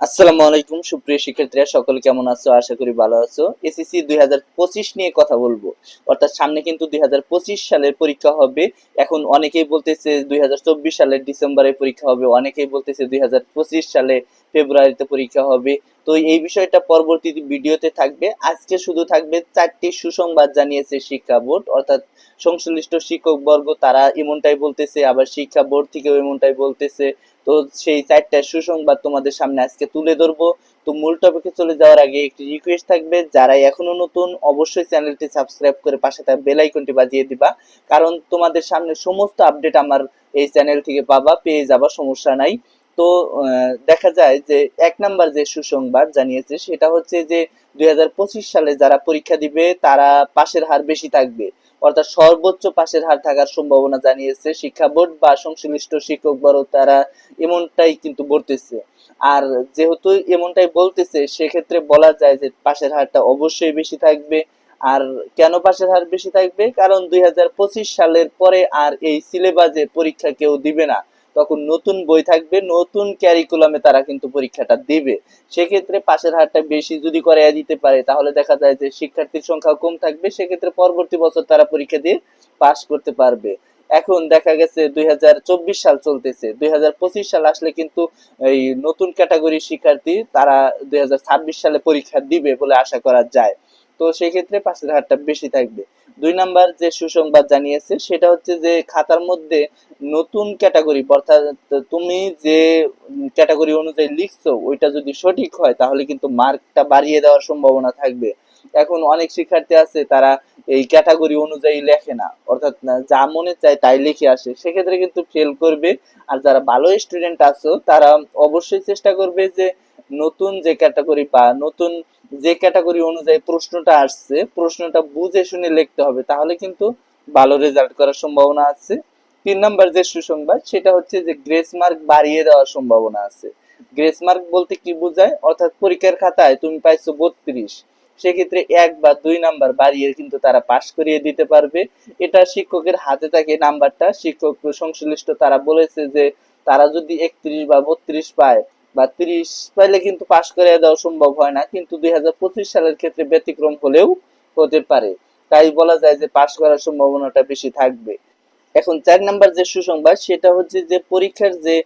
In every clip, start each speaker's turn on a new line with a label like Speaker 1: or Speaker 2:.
Speaker 1: আসসালামু আলাইকুম, সুপ্রিয় শিক্ষার্থীরা, সকলে কেমন আছো? আশা করি ভালো আছো। এসএসসি দুই হাজার পঁচিশ নিয়ে কথা বলব। অর্থাৎ সামনে কিন্তু দুই হাজার পঁচিশ সালের পরীক্ষা হবে। এখন অনেকেই বলতেছে দুই হাজার চব্বিশ সালের ডিসেম্বরে পরীক্ষা হবে, অনেকেই বলতেছে দুই হাজার পঁচিশ সালে ফেব্রুয়ারিতে পরীক্ষা হবে। তো এই বিষয়টা পরবর্তী ভিডিওতে থাকবে। আজকে শুধু থাকবে চারটি সুসংবাদ জানিয়েছে শিক্ষা বোর্ড। অর্থাৎ সংশ্লিষ্ট শিক্ষক বর্গ তারা এমনটাই বলতেছে, আবার শিক্ষা বোর্ড থেকেও এমনটাই বলতেছে। তো সেই চারটা সুসংবাদ তোমাদের সামনে আজকে তুলে ধরবো। তো মূল টপিকে চলে যাওয়ার আগে একটি রিকোয়েস্ট থাকবে যারা এখনও নতুন, অবশ্যই চ্যানেলটি সাবস্ক্রাইব করে পাশে থাকা বেল আইকনটি বাজিয়ে দিবা। কারণ তোমাদের সামনে সমস্ত আপডেট আমার এই চ্যানেল থেকে পাবা, পেয়ে যাবা, সমস্যা নাই। তো দেখা যায় যে এক নাম্বার যে সুসংবাদ জানিয়েছে সেটা হচ্ছে যে দুই হাজার পঁচিশ সালে যারা পরীক্ষা দিবে তারা পাশের হার বেশি থাকবে। অর্থাৎ সর্বোচ্চ পাশের হার থাকার সম্ভাবনা জানিয়েছে শিক্ষা বোর্ড বা সংশ্লিষ্ট শিক্ষক বড় তারা এমনটাই কিন্তু বলতেছে। আর যেহেতু এমনটাই বলতেছে, সেক্ষেত্রে বলা যায় যে পাশের হারটা অবশ্যই বেশি থাকবে। আর কেন পাশের হার বেশি থাকবে? কারণ দুই হাজার পঁচিশ সালের পরে আর এই সিলেবাসে পরীক্ষা কেউ দিবে না। তখন নতুন বই থাকবে, নতুন ক্যারিকুলামে তারা কিন্তু পরীক্ষাটা দিবে। সেক্ষেত্রে পাশের হারটা বেশি যদি করে দিতে পারে, তাহলে দেখা যায় যে শিক্ষার্থীর সংখ্যা কম থাকবে, সেক্ষেত্রে পরবর্তী বছর তারা পরীক্ষা দিয়ে পাশ করতে পারবে। এখন দেখা গেছে দুই হাজার চব্বিশ সাল চলতেছে। দুই হাজার পঁচিশ সাল আসলে কিন্তু এই নতুন ক্যাটাগরির শিক্ষার্থী তারা দুই হাজার ছাব্বিশ সালে পরীক্ষা দিবে বলে আশা করা যায়। তো সেক্ষেত্রে পাশের হারটা বেশি থাকবে। দুই নাম্বার যে সুসংবাদ জানিয়েছে, সেটা হচ্ছে যে খাতার মধ্যে নতুন ক্যাটাগরি, অর্থাৎ তুমি যে ক্যাটাগরি অনুযায়ী লিখছো, ওইটা যদি সঠিক হয়, তাহলে কিন্তু মার্কটা বাড়িয়ে দেওয়ার সম্ভাবনা থাকবে। এখন অনেক শিক্ষার্থী আছে, তারা এই ক্যাটাগরি অনুযায়ী লেখে না। অর্থাৎ যা মনে চায় তাই লিখে আসে। সেক্ষেত্রে কিন্তু ফেল করবে। আর যারা ভালো স্টুডেন্ট আছো, তারা অবশ্যই চেষ্টা করবে যে নতুন যে ক্যাটাগরি বা নতুন যে ক্যাটাগরি অনুযায়ী প্রশ্নটা আসছে, প্রশ্নটা বুঝে শুনে লিখতে হবে। তাহলে কিন্তু ভালো রেজাল্ট করার সম্ভাবনা আছে। তিন নাম্বার যে সুসংবাদ, সেটা হচ্ছে যে গ্রেস মার্ক বাড়িয়ে দেওয়ার সম্ভাবনা আছে। গ্রেস মার্ক বলতে কি বোঝায়? অর্থাৎ পরীক্ষার খাতায় তুমি পাইছো বত্রিশ। সেক্ষেত্রে এক বা দুই নাম্বার বাড়িয়ে কিন্তু তারা পাশ করিয়ে দিতে পারবে। এটা শিক্ষকের হাতে থাকে নাম্বারটা। শিক্ষক সংশ্লিষ্ট তারা বলেছে যে, তারা যদি একত্রিশ বা বত্রিশ পায় বা তিরিশ পাইলে কিন্তু পাশ করে দেওয়া সম্ভব হয় না। কিন্তু দুই হাজার পঁচিশ সালের ক্ষেত্রে ব্যতিক্রম হলেও হতে পারে। তাই বলা যায় যে পাশ করার সম্ভাবনাটা বেশি থাকবে। এখন চার নাম্বার যে সুসংবাদ, সেটা হচ্ছে যে পরীক্ষার যে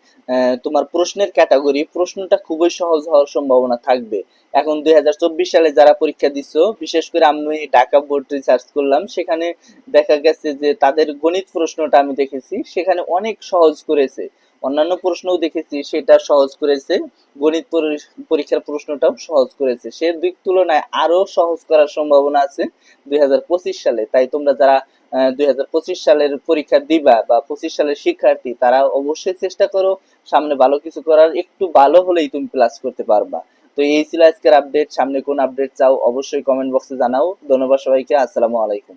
Speaker 1: তোমার প্রশ্নের ক্যাটাগরি প্রশ্নটা খুবই সহজ হওয়ার সম্ভাবনা থাকবে। এখন দুই হাজার চব্বিশ সালে যারা পরীক্ষা দিচ্ছ বিশেষ করে আমি ঢাকা বোর্ড রিসার্চ করলাম, সেখানে দেখা গেছে যে তাদের গণিত প্রশ্নটা আমি দেখেছি, সেখানে অনেক সহজ করেছে। অন্যান্য প্রশ্নও দেখেছি, সেটা সহজ করেছে। গণিত পরীক্ষার প্রশ্নটাও সহজ করেছে। সে দিক তুলনায় আরও সহজ করার সম্ভাবনা আছে দুই সালে। তাই তোমরা যারা দুই সালের পরীক্ষা দিবা বা পঁচিশ সালের শিক্ষার্থী, তারা অবশ্যই চেষ্টা করো সামনে ভালো কিছু করার। একটু ভালো হলেই তুমি প্লাস করতে পারবা। তো এই ছিল আজকের আপডেট সামনে কোন আপডেট চাও অবশ্যই কমেন্ট বক্সে জানাও। ধন্যবাদ সবাইকে। আসসালামু আলাইকুম।